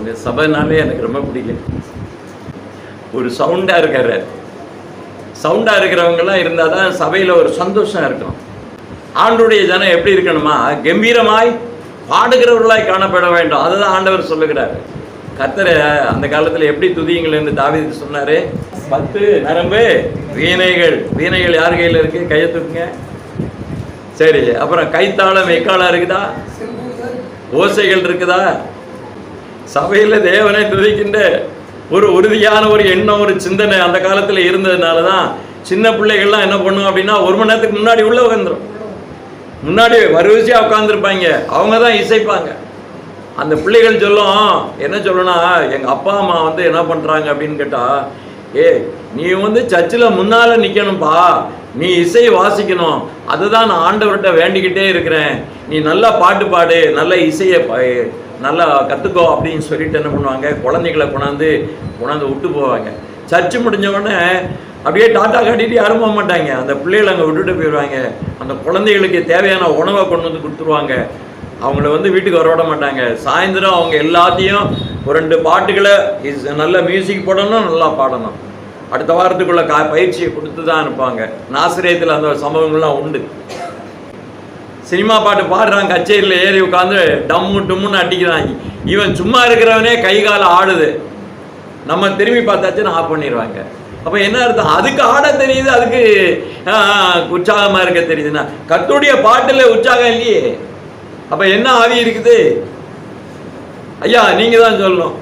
இந்த சபைனாலே எனக்கு ரொம்ப பிடிக்கும் ஒரு சவுண்டாக இருக்காரு. சவுண்டாக இருக்கிறவங்கெல்லாம் இருந்தால் தான் சபையில் ஒரு சந்தோஷம் இருக்கும். ஆண்டுடைய ஜனம் எப்படி இருக்கணுமா? கம்பீரமாய் பாடுகிறவர்களாய் காணப்பட வேண்டும். அதுதான் ஆண்டவர் சொல்லுகிறார். கத்தரை அந்த காலத்தில் எப்படி துதியுங்கள்னு என்று சொன்னார். பத்து நரம்பு வீணைகள். வீணைகள் யார் கையில் இருக்கு? கையை தூக்குங்க. சரி அப்புறம் கைத்தாளம் எக்காலம் இருக்குதா? ஓசைகள் இருக்குதா? சபையில் தேவனை துதிக்கின்ற ஒரு உறுதியான ஒரு எண்ணம் ஒரு சிந்தனை அந்த காலத்தில் இருந்ததுனால தான் சின்ன பிள்ளைகள்லாம் என்ன பண்ணும் அப்படின்னா ஒரு மணி நேரத்துக்கு முன்னாடி உள்ள உட்காந்துரும் முன்னாடி வரிசையாக உட்காந்துருப்பாங்க அவங்க தான் இசைப்பாங்க. அந்த பிள்ளைகள் சொல்லும் என்ன சொல்லணும்னா எங்கள் அப்பா அம்மா வந்து என்ன பண்ணுறாங்க அப்படின்னு கேட்டால் ஏ நீ வந்து சர்ச்சில் முன்னால் நிற்கணும்ப்பா நீ இசை வாசிக்கணும். அதுதான் நான் ஆண்டவர்கிட்ட வேண்டிக்கிட்டே இருக்கிறேன். நீ நல்லா பாட்டு பாடு நல்ல இசையை பா- நல்லா கற்றுக்கோ அப்படின்னு சொல்லிட்டு என்ன பண்ணுவாங்க? குழந்தைகளை கொண்டாந்து கொண்டாந்து விட்டு போவாங்க. சர்ச்சு முடிஞ்சவொடனே அப்படியே டாட்டா காட்டிட்டு யாரும் போக மாட்டாங்க. அந்த பிள்ளைகளை அங்கே விட்டுட்டு போயிடுவாங்க. அந்த குழந்தைகளுக்கு தேவையான உணவை கொண்டு வந்து கொடுத்துருவாங்க. அவங்கள வந்து வீட்டுக்கு வர விட மாட்டாங்க. சாயந்தரம் அவங்க எல்லாத்தையும் ஒரு ரெண்டு பாட்டுகளை இஸ் நல்ல மியூசிக் போடணும் நல்லா பாடணும். அடுத்த வாரத்துக்குள்ள கா பயிற்சியை கொடுத்து தான் அனுப்புவாங்க நாசிரியத்தில் அந்த சம்பவங்கள்லாம் உண்டு. சினிமா பாட்டு பாடுறான் கச்சேரியில் ஏறி உட்காந்து டம்மு டும்முன்னு அடிக்கிறாங்க இவன் சும்மா இருக்கிறவனே கை கால ஆடுது. நம்ம திரும்பி பார்த்தாச்சுன்னு ஆஃப் பண்ணிடுவாங்க. அப்போ என்ன அர்த்தம்? அதுக்கு ஆட தெரியுது அதுக்கு உற்சாகமாக இருக்க தெரியுதுன்னா. கத்துடைய பாட்டில் உற்சாகம் இல்லையே. அப்போ என்ன ஆவி இருக்குது? ஐயா நீங்கள் தான் சொல்லணும்.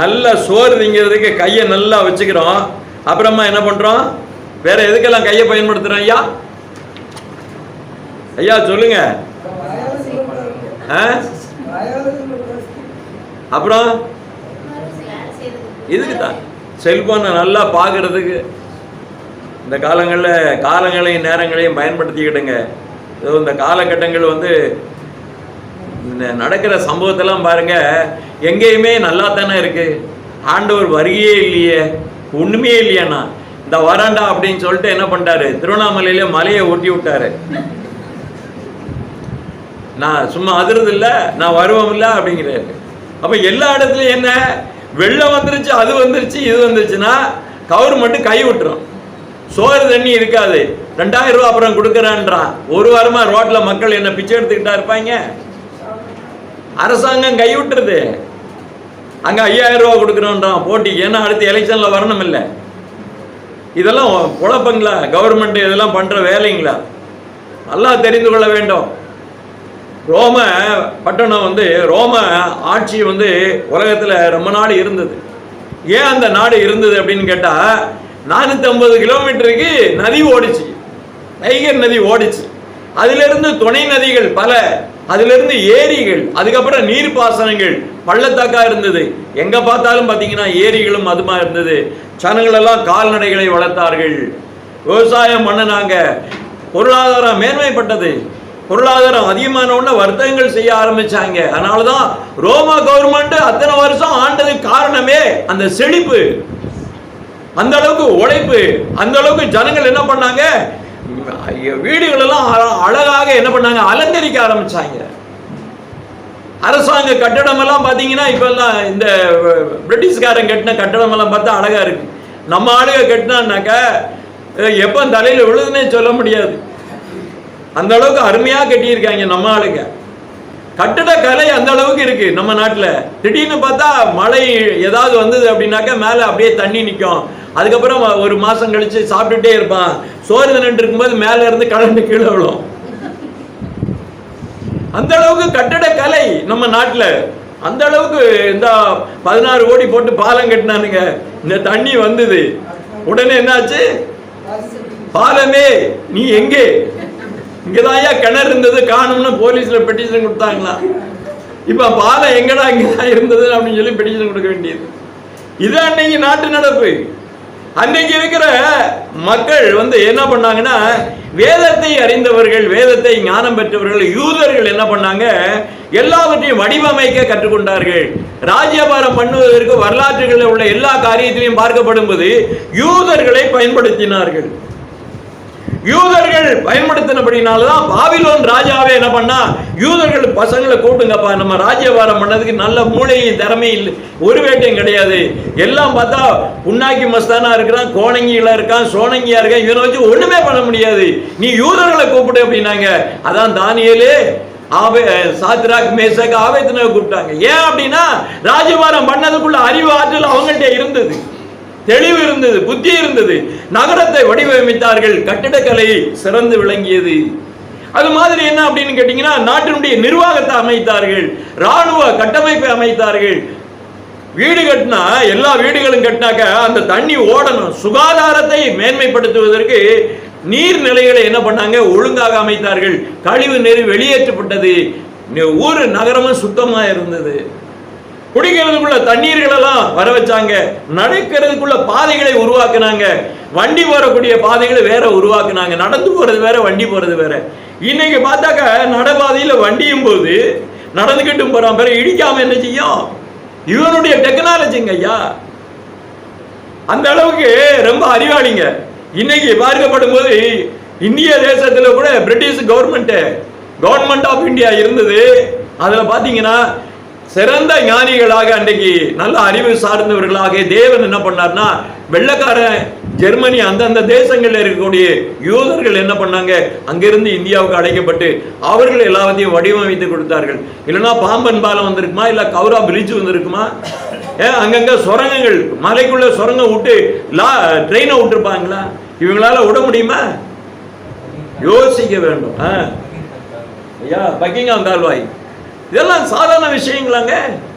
நல்லா சோறு திங்கிறதுக்கு கையை நல்லா வச்சுக்கிறோம். அப்புறமா என்ன பண்ணுறோம் வேற எதுக்கெல்லாம் கையை பயன்படுத்துகிறோம் ஐயா? ஐயா சொல்லுங்க. ஆ? அப்புறம்? இதுக்கு தான் செல்போனை நல்லா பார்க்கறதுக்கு இந்த காலங்களில் காலங்களையும் நேரங்களையும் பயன்படுத்திக்கிட்டுங்க. இந்த காலகட்டங்கள் வந்து நடக்கிற சம்பவத்தெல்லாம் பாருங்க. எங்கேயுமே நல்லா தானே இருக்கு. ஆண்டவர் வருகையே இல்லையே. ஒண்ணுமே இல்லையாண்ணா. இந்த வராண்டா அப்படின்னு சொல்லிட்டு என்ன பண்ணிட்டாரு? திருவண்ணாமலையில மலையை ஒட்டி விட்டாரு. நான் சும்மா அதிரது இல்லை நான் வருவோம் இல்லை அப்படிங்கிறாரு. அப்போ எல்லா இடத்துலையும் என்ன? வெள்ளம் வந்துருச்சு அது வந்துருச்சு இது வந்துருச்சுன்னா கவர்மெண்ட் கை விட்டுரும். சோறு தண்ணி இருக்காது. ரெண்டாயிரம் ரூபா அப்புறம் கொடுக்குறான்றான். ஒரு வாரமா ரோட்ல மக்கள் என்ன பிச்சை எடுத்துக்கிட்டா இருப்பாங்க? அரசாங்கம் கை விட்டுருது. அங்கே ஐயாயிரம் ரூபா கொடுக்குறோன்றான். போட்டி ஏன்னா அடுத்து எலெக்ஷனில் வரணும் இல்லை இதெல்லாம் குழப்பங்களா? கவர்மெண்ட் இதெல்லாம் பண்ணுற வேலைங்களா? நல்லா தெரிந்து கொள்ள வேண்டும். ரோம பட்டணம் வந்து ரோம ஆட்சி வந்து உலகத்தில் ரொம்ப நாள் இருந்தது. ஏன் அந்த நாடு இருந்தது அப்படின்னு கேட்டால் நானூற்றி ஐம்பது கிலோமீட்டருக்கு நதி ஓடிச்சு. டைகர் நதி ஓடிச்சு. அதிலிருந்து துணை நதிகள் பல அதிலிருந்து ஏரிகள் அதுக்கப்புறம் நீர்ப்பாசனங்கள் பள்ளத்தாக்கா இருந்தது. எங்க பார்த்தாலும் பார்த்தீங்கன்னா ஏரிகளும் அதுமா இருந்தது. ஜனங்களெல்லாம் கால்நடைகளை வளர்த்தார்கள். விவசாயம் பண்ணினாங்க. பொருளாதாரம் மேன்மைப்பட்டது. பொருளாதாரம் அதிகமான உடனே வர்த்தகங்கள் செய்ய ஆரம்பிச்சாங்க. அதனால தான் ரோமா கவர்மெண்ட் அத்தனை வருஷம் ஆண்டது காரணமே அந்த செழிப்பு அந்த அளவுக்கு உழைப்பு அந்த அளவுக்கு ஜனங்கள் என்ன பண்ணாங்க? வீடுகள் எல்லாம் அழகாக என்ன பண்ணாங்க? அலங்கரிக்க ஆரம்பிச்சாங்க. அரசாங்க கட்டடம் எல்லாம் பாத்தீங்கன்னா இப்ப எல்லாம் இந்த பிரிட்டிஷ்காரன் கட்டின கட்டடம் எல்லாம் பார்த்தா அழகா இருக்கு. நம்ம ஆளுக கட்டினான்னாக்க எப்போ எப்ப தலையில விழுதுன்னே சொல்ல முடியாது. அந்த அளவுக்கு அருமையா கட்டியிருக்காங்க நம்ம ஆளுங்க. கட்டட கலை அந்த அளவுக்கு இருக்கு நம்ம நாட்டில். திடீர்னு பார்த்தா மழை ஏதாவது வந்தது அப்படின்னாக்கா மேல அப்படியே தண்ணி நிற்கும் அதுக்கப்புறம் ஒரு மாசம் கழிச்சு சாப்பிட்டுட்டே இருப்பான். சோறு நின்று இருக்கும்போது மேல இருந்து கலந்து கீழே விழும். அந்த அளவுக்கு கட்டட கலை நம்ம நாட்டில். அந்த அளவுக்கு இந்த பதினாறு கோடி போட்டு பாலம் கட்டினானுங்க. இந்த தண்ணி வந்தது. உடனே என்னாச்சு? பாலமே நீ எங்கே? இங்கதான் ஐயா கிணறு இருந்தது காணும்னு போலீஸ்ல பெட்டிஷன் கொடுத்தாங்களா? இப்ப பாலம் எங்கடா இங்கதான் இருந்தது அப்படின்னு சொல்லி பெட்டிஷன் கொடுக்க வேண்டியது. இது அன்னைக்கு நாட்டு நடப்பு. அன்னைக்கு இருக்கிற மக்கள் வந்து என்ன பண்ணாங்கன்னா வேதத்தை அறிந்தவர்கள் வேதத்தை ஞானம் பெற்றவர்கள் யூதர்கள் என்ன பண்ணாங்க எல்லாவற்றையும் வடிவமைக்க கற்றுக்கொண்டார்கள். ராஜ்யபாரம் பண்ணுவதற்கு வரலாற்றுகளில் உள்ள எல்லா காரியத்திலையும் பார்க்கப்படும் போது யூதர்களை பயன்படுத்தினார்கள். யூதர்கள் பயன்படுத்தினபடினாலதான் பாபிலோன் ராஜாவே என்ன பண்ணா? யூதர்கள் பசங்களை கூட்டுங்கப்பா நம்ம ராஜ்யபாரம் பண்ணதுக்கு நல்ல மூளையும் திறமையும் இல்லை. ஒரு வேட்டையும் கிடையாது. எல்லாம் பார்த்தா புண்ணாக்கி மஸ்தானா இருக்கிறான் கோணங்கியில இருக்கான் சோனங்கியா இருக்கான் இவனை வச்சு ஒண்ணுமே பண்ண முடியாது. நீ யூதர்களை கூப்பிடு அப்படின்னாங்க. அதான் தானியலே ஆவே சாத்ராக் மேசக் ஆவேத்தனை கூப்பிட்டாங்க. ஏன் அப்படின்னா ராஜபாரம் பண்ணதுக்குள்ள அறிவு ஆற்றல் அவங்கள்ட்ட இருந்தது. தெளிவு இருந்தது புத்தி இருந்தது. நகரத்தை வடிவமைத்தார்கள் கட்டிடக்கலை சிறந்து விளங்கியது. அது மாதிரி என்ன அப்படின்னு கேட்டீங்கன்னா நாட்டினுடைய நிர்வாகத்தை அமைத்தார்கள் ராணுவ கட்டமைப்பை அமைத்தார்கள். வீடு கட்டினா எல்லா வீடுகளும் கட்டினாக்க அந்த தண்ணி ஓடணும். சுகாதாரத்தை மேன்மைப்படுத்துவதற்கு நீர்நிலைகளை என்ன பண்ணாங்க? ஒழுங்காக அமைத்தார்கள். கழிவு நீர் வெளியேற்றப்பட்டது. ஊர் நகரமும் சுத்தமாக இருந்தது. குடிக்கிறதுக்குள்ள தண்ணீர்கள் எல்லாம் வர வச்சாங்க. நடக்கிறதுக்குள்ள பாதைகளை உருவாக்குனாங்க. வண்டி போறக்கூடிய பாதைகளை வேற உருவாக்குனாங்க. நடந்து போறது வேற வண்டி போறது வேற. இன்னைக்கு பார்த்தாக்க நடைபாதையில வண்டியும் போது நடந்துக்கிட்டும் போறான். பிறகு இடிக்காம என்ன செய்யும்? இவனுடைய டெக்னாலஜிங்க ஐயா. அந்த அளவுக்கு ரொம்ப அறிவாளிங்க. இன்னைக்கு பார்க்கப்படும் போது இந்திய தேசத்துல கூட British government government of India இருந்தது. அதுல பாத்தீங்கன்னா சிறந்த ஞானிகளாக அன்றைக்கு நல்ல அறிவு சார்ந்தவர்களாக தேவன் என்ன பண்ணார்னா வெள்ளக்காரன் ஜெர்மனி அந்தந்த தேசங்களில் இருக்கக்கூடிய யூதர்கள் என்ன பண்ணாங்க? அங்கிருந்து இந்தியாவுக்கு அழைக்கப்பட்டு அவர்கள் எல்லாத்தையும் வடிவமைத்து கொடுத்தார்கள். இல்லைன்னா பாம்பன் பாலம் வந்திருக்குமா? இல்லை கௌரா பிரிட்ஜ் வந்திருக்குமா? ஏன் அங்கங்கே சுரங்கங்கள் மலைக்குள்ளே சுரங்கம் விட்டு லா ட்ரெயினை விட்டுருப்பாங்களா? இவங்களால விட முடியுமா? யோசிக்க வேண்டும். ஆ. ஐயா பக்கிங்காம் கால்வாய். இதெல்லாம் சாதாரண விஷயங்களாங்க.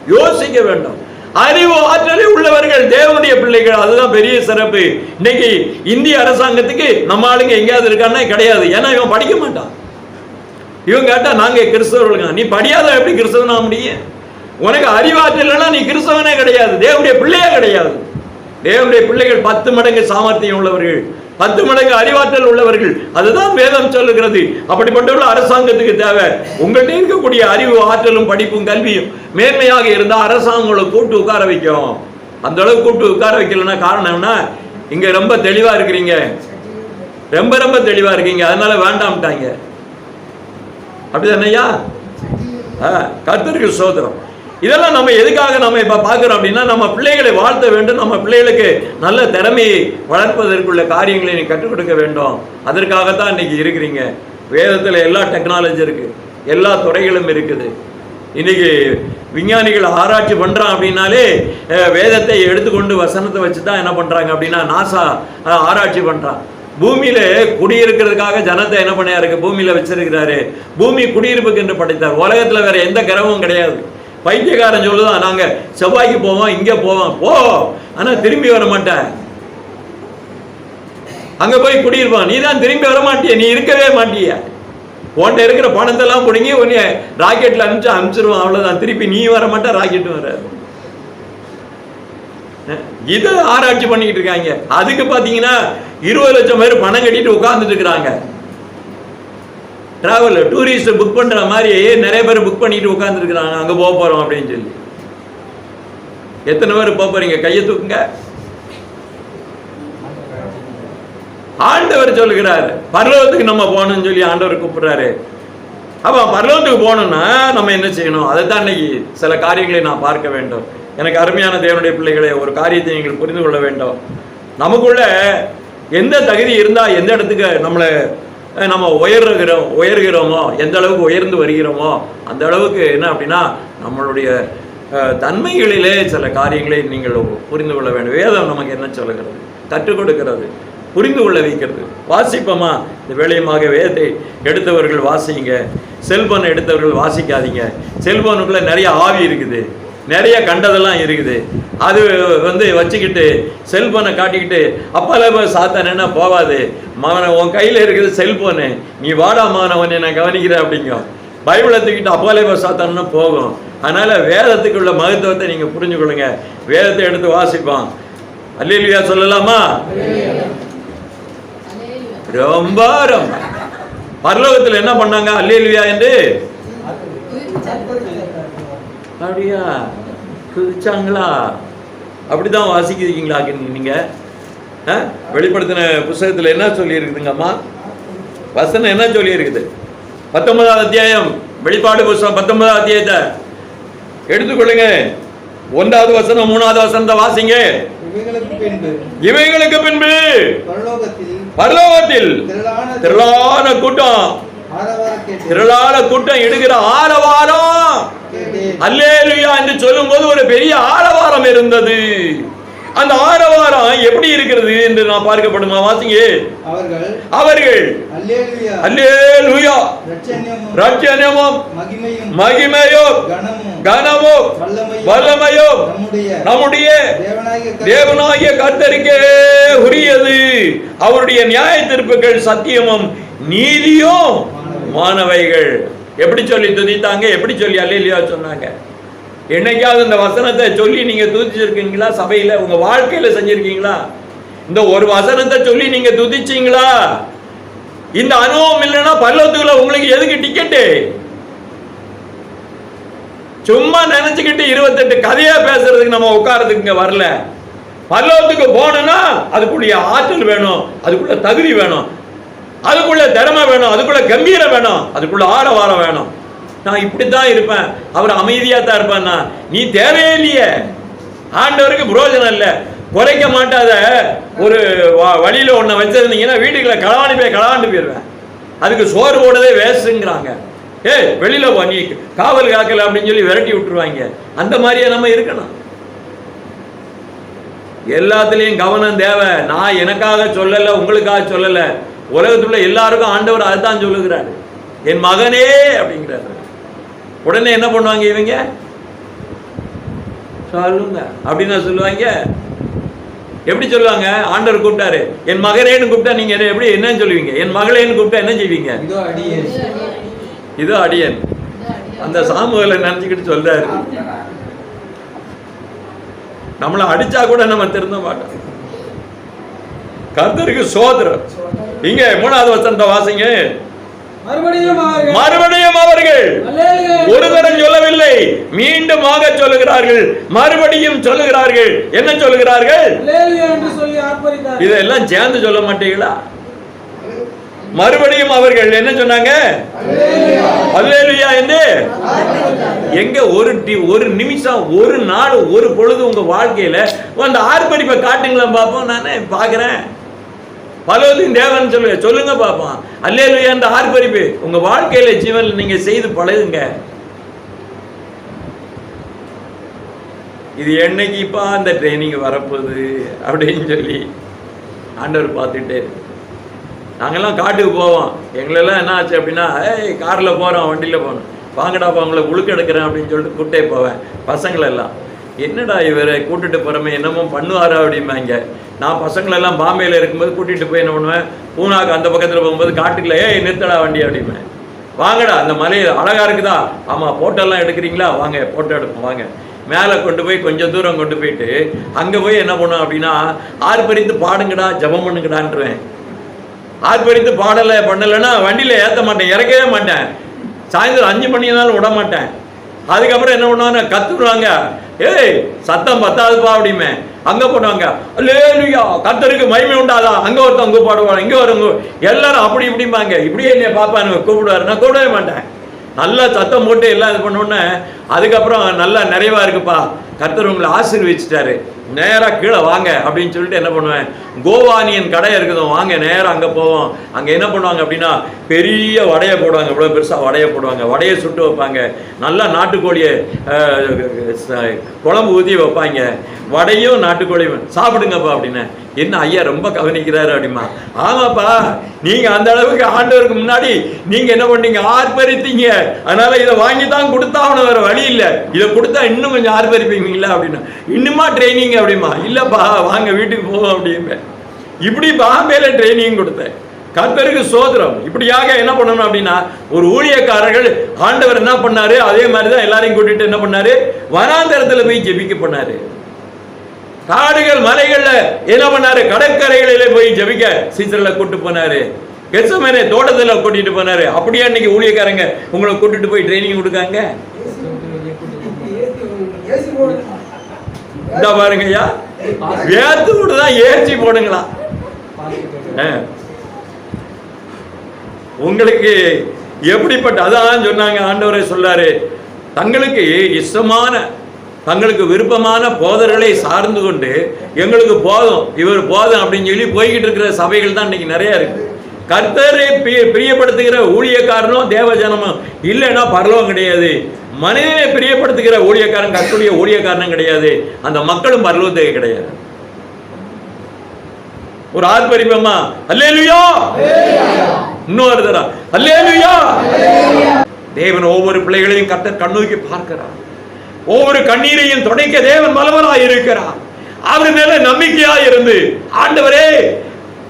யோசிக்க வேண்டும். அறிவு ஆற்றலை உள்ளவர்கள் தேவனுடைய பிள்ளைகள். அதுதான் பெரிய சிறப்பு. இன்னைக்கு இந்திய அரசாங்கத்துக்கு நம்ம ஆளுங்க எங்கேயாவது இருக்கான்னா கிடையாது. ஏன்னா இவன் படிக்க மாட்டான். இவன் கேட்டா நாங்க கிறிஸ்தவர்களுங்க நீ படியாத எப்படி கிறிஸ்தவனா முடியும்? உனக்கு அறிவாற்றல் நீ கிறிஸ்தவனே கிடையாது. தேவனுடைய பிள்ளையே கிடையாது. தேவனுடைய பிள்ளைகள் பத்து மடங்கு சாமர்த்தியம் உள்ளவர்கள். பத்து மடங்கு அறிவாற்றல் உள்ளவர்கள். அதுதான் வேதம் சொல்லுகிறது. அப்படிப்பட்டுள்ள அரசாங்கத்துக்கு தேவை. உங்கள்கிட்ட இருக்கக்கூடிய அறிவு ஆற்றலும் படிப்பும் கல்வியும் மேன்மையாக இருந்தால் அரசாங்கங்களை கூட்டு உட்கார வைக்கும். அந்த அளவுக்கு கூட்டு உட்கார வைக்கலன்னா காரணம்னா இங்கே இங்க ரொம்ப தெளிவா இருக்கிறீங்க. ரொம்ப ரொம்ப தெளிவா இருக்கீங்க. அதனால வேண்டாம்ட்டாங்க. அப்படிதானையா கர்த்தருக்கு சோதரம் இதெல்லாம் நம்ம எதுக்காக நம்ம இப்போ பார்க்குறோம் அப்படின்னா நம்ம பிள்ளைகளை வாழ்த்த வேண்டும் நம்ம பிள்ளைகளுக்கு நல்ல திறமையை வளர்ப்பதற்குள்ள காரியங்களை நீ கற்றுக் கொடுக்க வேண்டும். அதற்காகத்தான் இன்னைக்கு இருக்கிறீங்க. வேதத்தில் எல்லா டெக்னாலஜி இருக்குது எல்லா துறைகளும் இருக்குது. இன்னைக்கு விஞ்ஞானிகள் ஆராய்ச்சி பண்ணுறான் அப்படின்னாலே வேதத்தை எடுத்துக்கொண்டு வசனத்தை வச்சு தான் என்ன பண்ணுறாங்க அப்படின்னா நாசா ஆராய்ச்சி பண்ணுறான் பூமியில குடியிருக்கிறதுக்காக ஜனத்தை என்ன பண்ணியாருக்கு பூமியில வச்சிருக்கிறாரு. பூமி குடியிருப்புக்கு என்று படைத்தார். உலகத்துல வேற எந்த கிரகமும் கிடையாது. பைத்தியக்காரன் சொல்லுதான் நாங்கள் செவ்வாய்க்கு போவோம் இங்கே போவோம். போ ஆனால் திரும்பி வர மாட்டேன். அங்கே போய் குடியிருப்பான். நீ தான் திரும்பி வர மாட்டிய நீ இருக்கவே மாட்டிய. உன்கிட்ட இருக்கிற பணத்தெல்லாம் பிடுங்கி உன்னை ராக்கெட்டில் அனுப்பிச்சு அனுப்பிச்சிருவான். அவ்வளோதான் திருப்பி நீ வர மாட்டேன் ராக்கெட்டும் வராது இதை ஆராய்ச்சி பண்ணிக்கிட்டு இருக்காங்க. அதுக்கு பார்த்தீங்கன்னா இருபது லட்சம் பேர் பணம் கட்டிட்டு உட்காந்துட்டு இருக்கிறாங்க. டிராவல் டூரிஸ்ட் புக் பண்ற மாதிரி நிறைய பேர் புக் பண்ணிட்டு உட்கார்ந்துருக்குறாங்க. அங்க போக போறோம் அப்படின்னு சொல்லி. எத்தனை பேர் போக போறீங்க? கையை தூக்குங்க. ஆண்டவர் சொல்லுகிறார் பரலோகத்துக்கு நம்ம போகணும்னு சொல்லி ஆண்டவர் கூப்பிடுறாரு. அப்ப பரலோகத்துக்கு போகணும்னா நம்ம என்ன செய்யணும்? அதைத்தான் இன்னைக்கு சில காரியங்களை நான் பார்க்க வேண்டும். எனக்கு அருமையான தேவனுடைய பிள்ளைகளை ஒரு காரியத்தை நீங்கள் புரிந்து கொள்ள வேண்டும். நமக்குள்ள எந்த தகுதி இருந்தா எந்த இடத்துக்கு நம்மளை நம்ம உயர்கிறோம் உயர்கிறோமோ எந்த அளவுக்கு உயர்ந்து வருகிறோமோ அந்த அளவுக்கு என்ன அப்படின்னா நம்மளுடைய தன்மைகளிலே சில காரியங்களை நீங்கள் புரிந்து கொள்ள வேண்டும். வேதம் நமக்கு என்ன சொல்லுகிறது? கற்றுக் கொடுக்கிறது புரிந்து கொள்ள வைக்கிறது. வாசிப்போமா? இந்த வேலையுமாக வேதத்தை எடுத்தவர்கள் வாசிங்க. செல்போன் எடுத்தவர்கள் வாசிக்காதீங்க. செல்போனுக்குள்ளே நிறைய ஆவி இருக்குது. நிறைய கண்டதெல்லாம் இருக்குது. அது வந்து வச்சுக்கிட்டு செல்ஃபோனை காட்டிக்கிட்டு அப்பால சாத்தானேன்னா போகாது என்ன போவாது மகனை உன் கையில் இருக்கிறது செல்ஃபோனு நீ வாடா மகனை நான் கவனிக்கிறேன் அப்படிங்கும் பைபிளை தூக்கிட்டு அப்பாலே சாத்தானா போகும்? அதனால வேதத்துக்குள்ள மகத்துவத்தை நீங்கள் புரிஞ்சுக்கொள்ளுங்க. வேதத்தை எடுத்து வாசிப்போம். அல்லா சொல்லலாமா? ரொம்ப ரொம்ப பரலோகத்தில் என்ன பண்ணாங்க? அல்லேலுயா என்று? அப்படியா? குதிச்சாங்களா? அப்படிதான் வாசிக்கிறீங்களா நீங்க? ஆ? வெளிப்படுத்தின புஸ்தகத்துல என்ன சொல்லி இருக்குதுங்கம்மா வசனம் என்ன சொல்லி இருக்குது பத்தொன்பதாவது அத்தியாயம் வெளிப்பாடு புஸ்தகம் பத்தொன்பதாவது அத்தியாயத்தை எடுத்துக்கொள்ளுங்க ஒன்றாவது வசனம் மூணாவது வசனத்தை வாசிங்க. இவைகளுக்கு பின்பு. பரலோகத்தில் திரளான கூட்டம். திரளான கூட்டம் இடுகிற ஆரவாரம். அல்லேலுயா என்று சொல்லும்போது ஒரு பெரிய ஆரவாரம் இருந்தது. அந்த ஆரவாரம் எப்படி இருக்கிறது என்று நான் பார்க்கப்படுமா வாசிங்க. அவர்கள் அல்லேலூயா. ரட்சணமும் கனமும் வல்லமையும் வல்லமையும் நம்முடைய தேவனாகிய கர்த்தருக்கே. உரியது. அவருடைய நியாய தீர்ப்புகள் சத்தியமும் நீதியும் மாணவைகள். எப்படி சொல்லி துதித்தாங்க? எப்படி சொல்லி அல்லையா சொன்னாங்க? என்னைக்காவது இந்த வசனத்தை சொல்லி நீங்கள் துதிச்சிருக்கீங்களா? சபையில் உங்கள் வாழ்க்கையில் செஞ்சுருக்கீங்களா? இந்த ஒரு வசனத்தை சொல்லி நீங்கள் துதிச்சிங்களா? இந்த அனுபவம் இல்லைன்னா பல்லவத்துக்குள்ள உங்களுக்கு எதுக்கு டிக்கெட்டு சும்மா நினைச்சுக்கிட்டு இருபத்தெட்டு கதையா பேசுறதுக்கு நம்ம உட்காரதுக்கு இங்க வரல. பல்லவத்துக்கு போனோம்னா அதுக்குள்ள ஆற்றல் வேணும். அதுக்குள்ள தகுதி வேணும். அதுக்குள்ள திறமை வேணும் அதுக்குள்ள கம்பீரம் வேணும் அதுக்குள்ள ஆரவாரம் வேணும். நான் இப்படித்தான் இருப்பேன். அவர் அமைதியாக தான் இருப்பேன்னா நீ தேவையே இல்லையே ஆண்டவருக்கு புரோஜனம் இல்லை. குறைக்க மாட்டாத ஒரு வ- ஒன்றை வச்சிருந்தீங்கன்னா வீட்டுக்குள்ள களவாண்டு போய் களவாண்டு போயிடுவேன். அதுக்கு சோறு போடுறதே வேஸ்ட்டுங்கிறாங்க. ஏ வெளியில் போ நீ காவல் காக்கல அப்படின்னு சொல்லி விரட்டி விட்டுருவாங்க. அந்த மாதிரியே நம்ம இருக்கணும். எல்லாத்துலேயும் கவனம் தேவை. நான் எனக்காக சொல்லலை உங்களுக்காக சொல்லலை. உலகத்துல எல்லாருக்கும் ஆண்டவர் அதுதான் சொல்லுகிறாரு. என் மகனே அப்படிங்கிறாரு. உடனே என்ன பண்ணுவாங்க இவங்க? சொல்லுங்க அப்படின்னு சொல்லுவாங்க. எப்படி சொல்லுவாங்க? ஆண்டவர் கூப்பிட்டாரு. என் மகனேன்னு கூப்பிட்டா நீங்க என்ன- எப்படி என்னன்னு சொல்லுவீங்க? என் மகளேன்னு கூப்பிட்டா என்ன செய்வீங்க? இதோ அடியே இதோ அடியன். அந்த சாமுவேலை நினைச்சுக்கிட்டு சொல்றாரு. நம்மளை அடிச்சா கூட நம்ம திருந்த மாட்டோம். கர்த்தருக்கு சோதரம் இங்க மூணாவது வசனத்தை வாசிங்க. மறுபடியும் அவர்கள் ஒரு தரம் சொல்லவில்லை. மீண்டுமாக சொல்லுகிறார்கள். மறுபடியும் சொல்லுகிறார்கள். என்ன சொல்லுகிறார்கள்? இதெல்லாம் சேர்ந்து சொல்ல மாட்டீங்களா? மறுபடியும் அவர்கள் என்ன சொன்னாங்க? அல்லேலூயா. என்று? எங்க ஒரு ஒரு நிமிஷம் ஒரு நாள் ஒரு பொழுது உங்க வாழ்க்கையில அந்த ஆர்ப்பரிப்பை காட்டுங்களேன் பார்ப்போம் நானே பார்க்கிறேன் பலவதின் தேவன் சொல்லுங்க. சொல்லுங்க பார்ப்போம் அல்லேலூயா என்ற ஆர்ப்பரிப்பு. உங்க வாழ்க்கையில ஜீவன்ல நீங்க செய்து பழகுங்க. இது என்னைக்குப்பா அந்த ட்ரைனிங் வரப்போகுது அப்படின்னு சொல்லி ஆண்டவர் பார்த்துட்டே நாங்கள்லாம் காட்டுக்கு போவோம். எங்களெல்லாம் என்ன ஆச்சு அப்படின்னா ஏய் காரில் போகிறோம் வண்டியில் போகணும் வாங்கடாப்பா உங்களை உழுக்க எடுக்கிறேன் அப்படின்னு சொல்லிட்டு கூட்டே போவேன். பசங்களெல்லாம். என்னடா இவரை? கூட்டிட்டு போகிறோமே என்னமோ பண்ணுவாரா அப்படிம்பாங்க. நான் பசங்களெல்லாம் பாம்பேயில் இருக்கும்போது கூட்டிகிட்டு போய் என்ன பண்ணுவேன்? பூனாக்கு அந்த பக்கத்தில் போகும்போது காட்டுக்குள்ள ஏய் நிறுத்தடா வண்டி அப்படிம்பேன் வாங்கடா அந்த மலை அழகாக இருக்குதா? ஆமாம் போட்டோலாம் எடுக்கிறீங்களா? வாங்க போட்டோ எடுப்போம் வாங்க. மேலே கொண்டு போய் கொஞ்சம் தூரம் கொண்டு போயிட்டு அங்கே போய் என்ன பண்ணுவோம் அப்படின்னா ஆர்ப்பரித்து பாடுங்கடா ஜெபம் பண்ணுங்கடான்றேன் ஆர்ப்பரித்து பாடலை பண்ணலைன்னா வண்டியில் ஏற்ற மாட்டேன் இறக்கவே மாட்டேன். சாயந்தரம் அஞ்சு மணினாலும் விட மாட்டேன். அதுக்கப்புறம் என்ன பண்ணுவாங்க கத்துருவாங்க ஏய் சத்தம் பத்தாதுப்பா அப்படிமே. அங்க போடுவாங்க லேலுயா கத்தருக்கு மகிமை உண்டாதா? அங்க ஒருத்தவங்க பாடுவாங்க இங்க வருங்க. எல்லாரும் அப்படி இப்படிம்பாங்க. இப்படியே என்னைய பாப்பானுங்க கூப்பிடுவாரு. நான் கூப்பிடவே மாட்டேன். நல்லா சத்தம் போட்டு எல்லாம் இது பண்ணோன்னே அதுக்கப்புறம் நல்லா நிறைவா இருக்குப்பா. கர்த்தர் உங்களை ஆசீர்வச்சிட்டாரு நேரா கீழே வாங்க அப்படின்னு சொல்லிட்டு என்ன பண்ணுவேன்? கோவானியன் கடை இருக்குதோ வாங்க நேராக அங்க போவோம். அங்க என்ன பண்ணுவாங்க அப்படின்னா பெரிய வடையை போடுவாங்க. இவ்வளோ பெருசா வடையை போடுவாங்க. வடையை சுட்டு வைப்பாங்க. நல்லா நாட்டுக்கோழியை குழம்பு ஊற்றி வைப்பாங்க. வடையும் நாட்டுக்கோழியும் சாப்பிடுங்கப்பா அப்படின்னு. என்ன ஐயா ரொம்ப கவனிக்கிறாரு அப்படிமா? ஆமாப்பா நீங்க அந்த அளவுக்கு ஆண்டவருக்கு முன்னாடி நீங்க என்ன பண்ணீங்க? ஆர்ப்பரித்தீங்க. அதனால இதை வாங்கி தான் கொடுத்தா அவனை வேற வழி இல்லை. இதை கொடுத்தா இன்னும் கொஞ்சம் ஆர்ப்பரிப்பீங்களா அப்படின்னா. இன்னுமா ட்ரைனிங் அப்படிமா இல்லப்பா வாங்க வீட்டுக்கு போவோம் அப்படிம்பேன் இப்படி பாம்பேல ட்ரைனிங் கொடுத்தேன் கர்த்தருக்கு சோதரம் இப்படியாக என்ன பண்ணணும் அப்படின்னா ஒரு ஊழியக்காரர்கள் ஆண்டவர் என்ன பண்ணாரு அதே மாதிரி தான் எல்லாரையும் கூட்டிட்டு என்ன பண்ணாரு வனாந்தரத்துல போய் ஜெபிக்க பண்ணாரு காடுகள் மலைகள்ல என்ன பண்ணாரு கடற்கரைகளிலே போய் ஜெபிக்க சீசர்ல கூட்டு போனாரு கெசமேனே தோட்டத்தில் கூட்டிட்டு போனாரு அப்படியே அன்னைக்கு ஊழியக்காரங்க உங்களை கூட்டிட்டு போய் ட்ரைனிங் கொடுக்காங்க இந்த பாருங்க ஐயா வேத்து விட்டு தான் ஏற்றி போடுங்களா. உங்களுக்கு எப்படிப்பட்ட அதான் சொன்னாங்க ஆண்டவரை சொல்லாரு. தங்களுக்கு இஷ்டமான தங்களுக்கு விருப்பமான போதர்களை சார்ந்து கொண்டு எங்களுக்கு போதும் இவர் போதும் அப்படின்னு சொல்லி போய்கிட்டு இருக்கிற சபைகள் தான் இன்னைக்கு நிறைய இருக்கு. கர்த்தரை பிரிய- பிரியப்படுத்துகிற ஊழியக்காரனும் தேவஜனமும் இல்லைன்னா பரலவும் கிடையாது. மனிதனை பிரியப்படுத்துகிற ஊழியக்காரன் கத்துடைய ஊழியக்காரனும் கிடையாது. அந்த மக்களும் பரலோகத்துக்கு கிடையாது. ஒரு ஆர்ப்பரிப்பமா அல்லேலுயா! இன்னொரு தடவை அல்லேலுயா! தேவன் ஒவ்வொரு பிள்ளைகளையும் கத்தர் கண்ணோக்கி பார்க்கிறார். ஒவ்வொரு கண்ணீரையும் துடைக்க தேவன் மலவராய் இருக்கிறார். அவர் மேல நம்பிக்கையா இருந்து ஆண்டவரே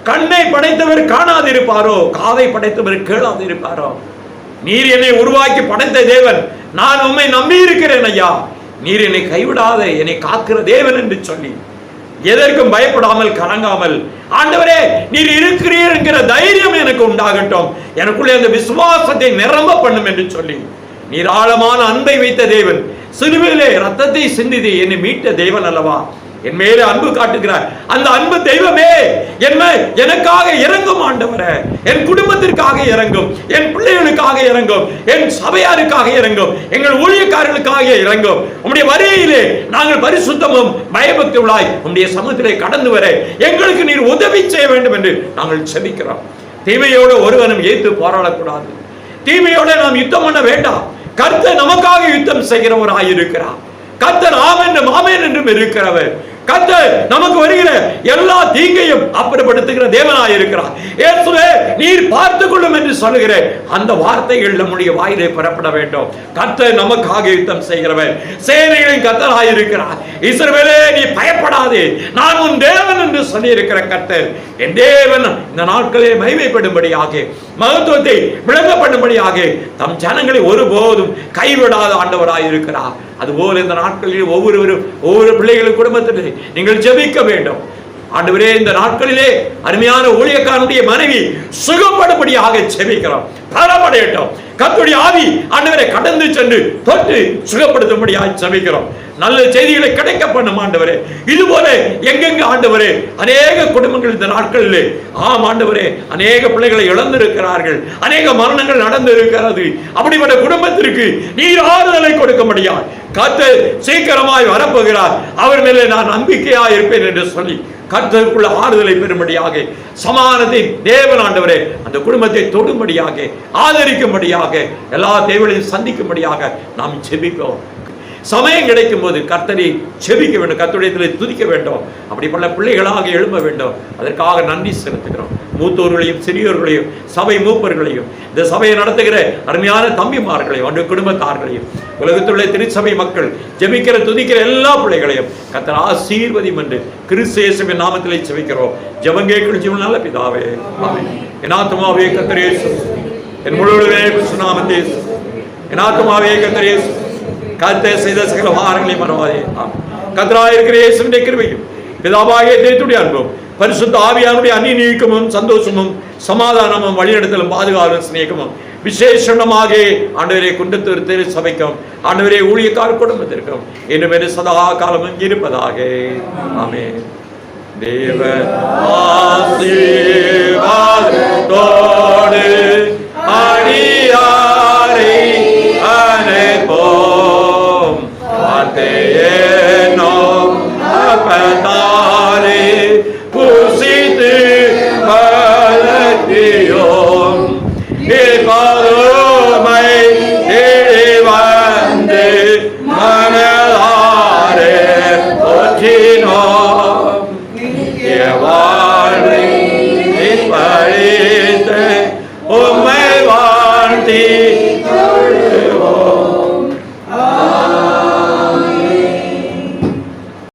கண்ணை படைத்தவர் காணாதிருப்பாரோ? காதை படைத்தவர் கேளாதிருப்பாரோ? நீர் என்னை உருவாக்கி படைத்த தேவன் நான் உம்மை நம்பி இருக்கிறேன் ஐயா. நீர் என்னை கைவிடாத என்னை காக்கிற தேவன் என்று சொல்லி. எதற்கும் பயப்படாமல் கலங்காமல். ஆண்டவரே நீர் இருக்கிறீர் என்கிற தைரியம் எனக்கு உண்டாகட்டும். எனக்குள்ளே அந்த விசுவாசத்தை நிரம்ப பண்ணும் என்று சொல்லி. நீர் ஆழமான அன்பை வைத்த தேவன். சிலுவையிலே ரத்தத்தை சிந்தித்து என்னை மீட்ட தேவன் அல்லவா? என் மேலே அன்பு காட்டுகிறார். அந்த அன்பு தெய்வமே என்ன எனக்காக இறங்கும் ஆண்டவரே. என் குடும்பத்திற்காக இறங்கும். என் பிள்ளைகளுக்காக இறங்கும். என் சபையாருக்காக இறங்கும். எங்கள் ஊழியக்காரர்களுக்காக இறங்கும். உம்முடைய வரியிலே நாங்கள் பரிசுத்தமும் பயபக்தி உள்ளாய் உம்முடைய சமூகத்திலே கடந்து வர எங்களுக்கு நீர் உதவி செய்ய வேண்டும் என்று நாங்கள் செபிக்கிறோம். தீமையோடு ஒருவனும் ஏத்து போராடக்கூடாது. தீமையோட நாம் யுத்தம் பண்ண வேண்டாம். கர்த்தர் நமக்காக யுத்தம் செய்கிறவராய் இருக்கிறார் கர்த்தர் ஆமென்றும் ஆமென் என்றும் இருக்கிறவர். கத்து நமக்கு வருகிற எல்லா தீங்கையும் அப்படிப்படுத்துகிற தேவனாய் இருக்கிறார். இயேசுவே நீர் பார்த்து கொள்ளும் என்று சொல்லுகிற அந்த வார்த்தைகள் நம்முடைய வாயிலே பெறப்பட வேண்டும். கத்து நமக்காக யுத்தம் செய்கிறவர். சேனைகளின் கத்தராய் இருக்கிறார். இஸ்ரவேலே நீ பயப்படாதே. நான் உன் தேவன் என்று சொல்லி இருக்கிற என் தேவன் இந்த நாட்களில் மகிமைப்படும்படியாக மகத்துவத்தை விளங்கப்படும்படியாக தம் ஜனங்களை ஒருபோதும் கைவிடாத ஆண்டவராய் இருக்கிறார். அதுபோல இந்த நாட்களில் ஒவ்வொருவரும் ஒவ்வொரு பிள்ளைகளும் குடும்பத்திலே நீங்கள் ஜெபிக்க வேண்டும். ஆண்டவரே இந்த நாட்களிலே அருமையான ஊழியக்காரனுடைய மனைவி சுகப்படும்படியாக செபிக்கிறோம் பலமடையட்டும் கத்துடைய ஆவி ஆண்டவரை கடந்து சென்று தொட்டு சுகப்படுத்தும்படியாக செபிக்கிறோம் நல்ல செய்திகளை கிடைக்க பண்ணும் ஆண்டவரே. இது போல எங்கெங்க ஆண்டவரே அநேக குடும்பங்கள் இந்த நாட்களில் ஆம் ஆண்டவரே அநேக பிள்ளைகளை இழந்திருக்கிறார்கள். அநேக மரணங்கள் நடந்து இருக்கிறது அப்படிப்பட்ட குடும்பத்திற்கு நீர் ஆறுதலை கொடுக்க முடியாது கத்து சீக்கிரமாய் வரப்போகிறார். அவர் மேலே நான் நம்பிக்கையா இருப்பேன் என்று சொல்லி கர்த்தருக்குள்ள ஆறுதலை பெறும்படியாக சமானத்தை தேவன் ஆண்டவரே அந்த குடும்பத்தை தொடும்படியாக ஆதரிக்கும்படியாக எல்லா தேவைகளையும் சந்திக்கும்படியாக நாம் செபிப்போம் சமயம் கிடைக்கும் போது கர்த்தரை செபிக்க வேண்டும் கர்த்தருடைய துதிக்க வேண்டும். அப்படிப்பட்ட பிள்ளைகளாக எழும்ப வேண்டும். அதற்காக நன்றி செலுத்துகிறோம். மூத்தோர்களையும் சிறியோர்களையும் சபை மூப்பர்களையும் இந்த சபையை நடத்துகிற அருமையான தம்பிமார்களையும் அன்று குடும்பத்தார்களையும் உலகத்துள்ள திருச்சபை மக்கள் ஜெபிக்கிற துதிக்கிற எல்லா பிள்ளைகளையும் கத்தர் ஆசீர்வதியும் என்று கிறிஸ்து நாமத்திலே செபிக்கிறோம் ஜெபங்கேக்கள் ஜீவன் நல்ல பிதாவே. எனாத்துமாவே கத்தரேசு என் முழுவதுமே சுனாமத்தே எனாத்துமாவே கத்தரேஸ் கத்தே செய்த சகல வாரங்களையும் மறவாதே. கத்தராயிருக்கிற இயேசுவின் கிருபையும் பிதாவாகிய தேத்துடைய அன்பும் பரிசுத்த ஆவியானுடைய அந்நி நீக்கமும் சந்தோஷமும் சமாதானமும் வழிநடத்தலும் பாதுகாவலும் சிநேகமும். விசேஷமாக ஆண்டவரே குண்டத்தூர் தெரு சபைக்கும் ஆண்டவரே ஊழியக்கார குடும்பத்திற்கும் இன்னும் சதா காலமும் இருப்பதாக. ஆமே தேவ ஆசீர்வாதத்தோடு